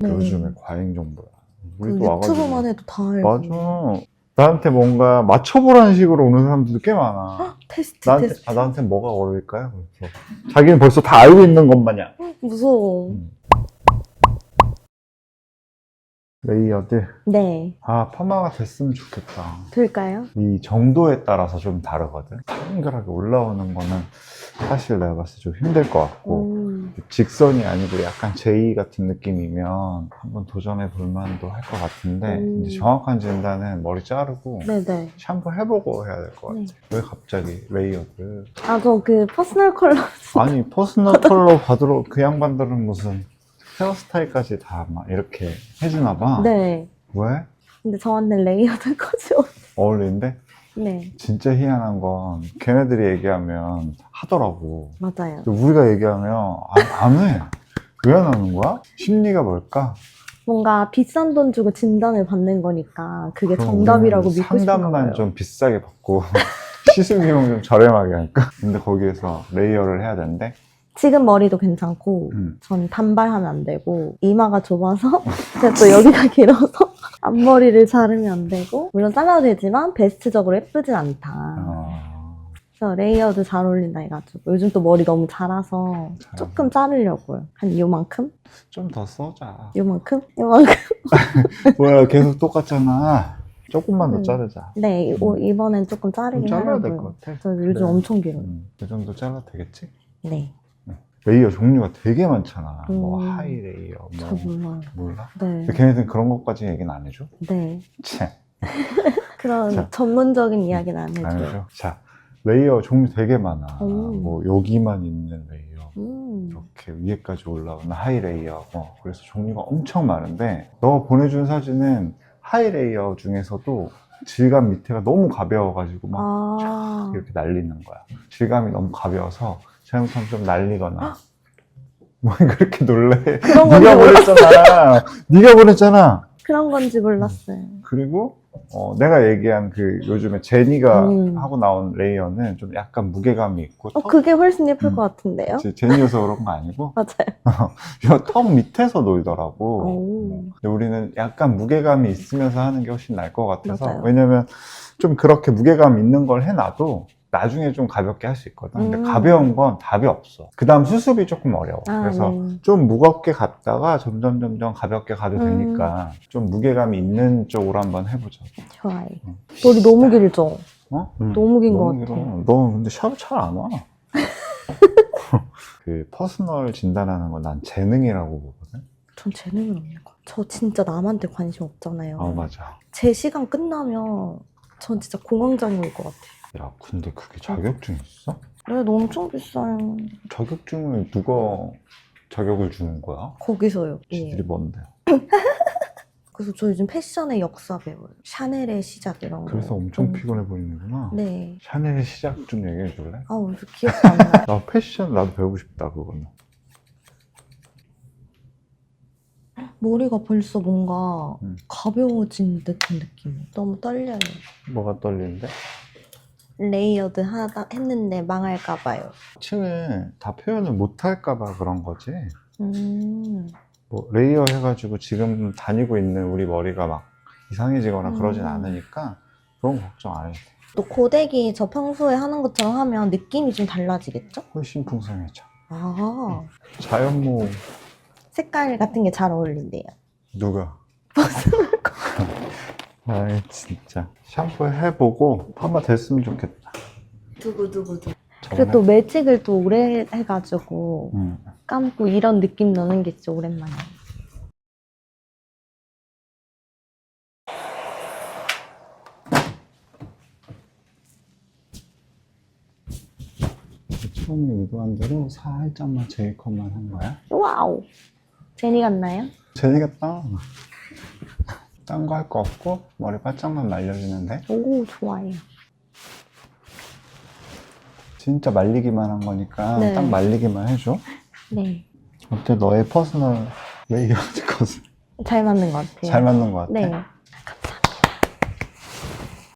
네. 요즘에 과잉 정보야. 그 우리도 와가지고. 유튜브만 해도 다 알고. 맞아. 나한테 뭔가 맞춰보라는 식으로 오는 사람들도 꽤 많아. 테스트 나한테, 테스트. 아, 나한테 뭐가 어려울까요? 그래서 자기는 벌써 다 알고 있는 것 마냥. 무서워. 음. 레이어드. 네. 아, 파마가 됐으면 좋겠다. 될까요? 이 정도에 따라서 좀 다르거든. 탱글하게 올라오는 거는 사실 내가 봤을 때 좀 힘들 것 같고. 음. 직선이 아니고 약간 제이 같은 느낌이면 한번 도전해 볼 만도 할 것 같은데 음. 이제 정확한 진단은 머리 자르고 네네. 샴푸 해보고 해야 될 것 같아. 네. 왜 갑자기 레이어드? 아, 저 그 퍼스널 컬러. 아니 퍼스널 컬러 받으러 그 양반들은 무슨 헤어스타일까지 다 막 이렇게 해주나 봐. 네. 왜? 근데 저한테 레이어드 거죠. 어울리는데 네. 진짜 희한한 건 걔네들이 얘기하면 하더라고. 맞아요. 근데 우리가 얘기하면 안, 안 해. 왜 안 하는 거야? 심리가 뭘까? 뭔가 비싼 돈 주고 진단을 받는 거니까 그게 그럼 정답이라고 우리는 믿고 싶은가 상담만. 좀 비싸게 받고 시술 비용 좀 저렴하게 할까? 근데 거기에서 레이어를 해야 되는데 지금 머리도 괜찮고 음. 전 단발하면 안 되고 이마가 좁아서 제가 또 여기가 길어서 앞머리를 자르면 안 되고 물론 잘라도 되지만 베스트적으로 예쁘진 않다. 어, 그래서 레이어드 잘 어울린다 해가지고 요즘 또 머리 너무 자라서 자라서. 조금 자르려고요. 한 요만큼? 좀 더 써자. 요만큼? 요만큼? 뭐야 계속 똑같잖아. 조금만 더 음. 자르자. 네, 이- 오- 이번엔 조금 좀 자르긴 잘라야 될 하려고요. 것 같아. 저 요즘 그래. 엄청 길어요. 음, 그 정도 잘라도 되겠지? 네, 레이어 종류가 되게 많잖아. 뭐 음. 하이 레이어, 잘 뭐 몰라요. 몰라? 네, 근데 걔네들은 그런 것까지 얘기는 안 해줘? 네. 참, 그런 자. 전문적인 이야기는 안 해줘요. 안 해줘. 자, 레이어 종류 되게 많아. 음. 뭐 여기만 있는 레이어, 음, 이렇게 위에까지 올라오는 하이 레이어. 어, 그래서 종류가 엄청 많은데 너 보내준 사진은 하이 레이어 중에서도 질감 밑에가 너무 가벼워가지고 막 아, 이렇게 날리는 거야. 질감이 너무 가벼워서 잘못하면 좀 날리거나. 뭐 그렇게 놀래? 그런 건지 네가 몰랐, 보냈잖아. 네가 보냈잖아. 그런 건지 몰랐어요. 그리고 어, 내가 얘기한 그 요즘에 제니가 음. 하고 나온 레이어는 좀 약간 무게감이 있고 어, 턱- 그게 훨씬 예쁠 음. 것 같은데요? 제- 제니여서 그런 거 아니고 맞아요. 이턱 밑에서 놀더라고. 오. 근데 우리는 약간 무게감이 있으면서 하는 게 훨씬 나을 것 같아서 맞아요. 왜냐면 좀 그렇게 무게감 있는 걸 해놔도 나중에 좀 가볍게 할 수 있거든. 근데 음. 가벼운 건 답이 없어. 그 다음 수습이 조금 어려워. 아, 그래서 네. 좀 무겁게 갔다가 점점 점점 가볍게 가도 음. 되니까 좀 무게감이 있는 쪽으로 한번 해보자. 좋아요. 음. 머리 너무 길죠? 어? 너무 긴 것. 같아. 너 근데 샵 잘 안 와. 그 퍼스널 진단하는 건 난 재능이라고 보거든. 전 재능은 없는 것 같아요. 저 진짜 남한테 관심 없잖아요. 아 맞아. 제 시간 끝나면 전 진짜 공황장애일 것 같아요. 야 근데 그게 자격증 있어? 네, 너무 엄청 비싸요. 자격증을 누가 자격을 주는 거야? 거기서요. 예. 지들이 뭔데? 그래서 저 요즘 패션의 역사 배워요. 샤넬의 시작 이런 거. 그래서 엄청 음. 피곤해 보이는구나. 네. 샤넬의 시작 좀 얘기해 줄래? 아우, 저 기억도 안 나요. 나 패션 나도 배우고 싶다 그거는. 머리가 벌써 뭔가 음. 가벼워진 듯한 느낌. 너무 떨려요. 뭐가 떨리는데? 레이어드 하다 했는데 망할까 봐요. 층을 다 표현을 못 할까 봐 그런 거지. 음. 뭐 레이어 해가지고 지금 다니고 있는 우리 머리가 막 이상해지거나 그러진 음. 않으니까 그런 거 걱정 안 해도 돼. 또 고데기 저 평소에 하는 것처럼 하면 느낌이 좀 달라지겠죠? 훨씬 풍성해져. 아, 자연모 색깔 같은 게 잘 어울린대요. 누가? 아이 진짜 샴푸 해보고 파마 됐으면 좋겠다. 두구두구두. 저번에- 그리고 또 매직을 또 오래 해가지고 응. 감고 이런 느낌 나는 게 진짜 오랜만이에요. 처음에 의도한 대로 살짝만 제이컷만 한 거야? 와우. 제니 같나요? 재미겠다. 딴 거 할 거 없고 머리 바짝만 말려주는데 오, 좋아요. 진짜 말리기만 한 거니까 네. 딱 말리기만 해줘. 네. 어때 너의 퍼스널 레이어드 컷은 잘 맞는 것 같아요. 잘 맞는 것 같아? 네.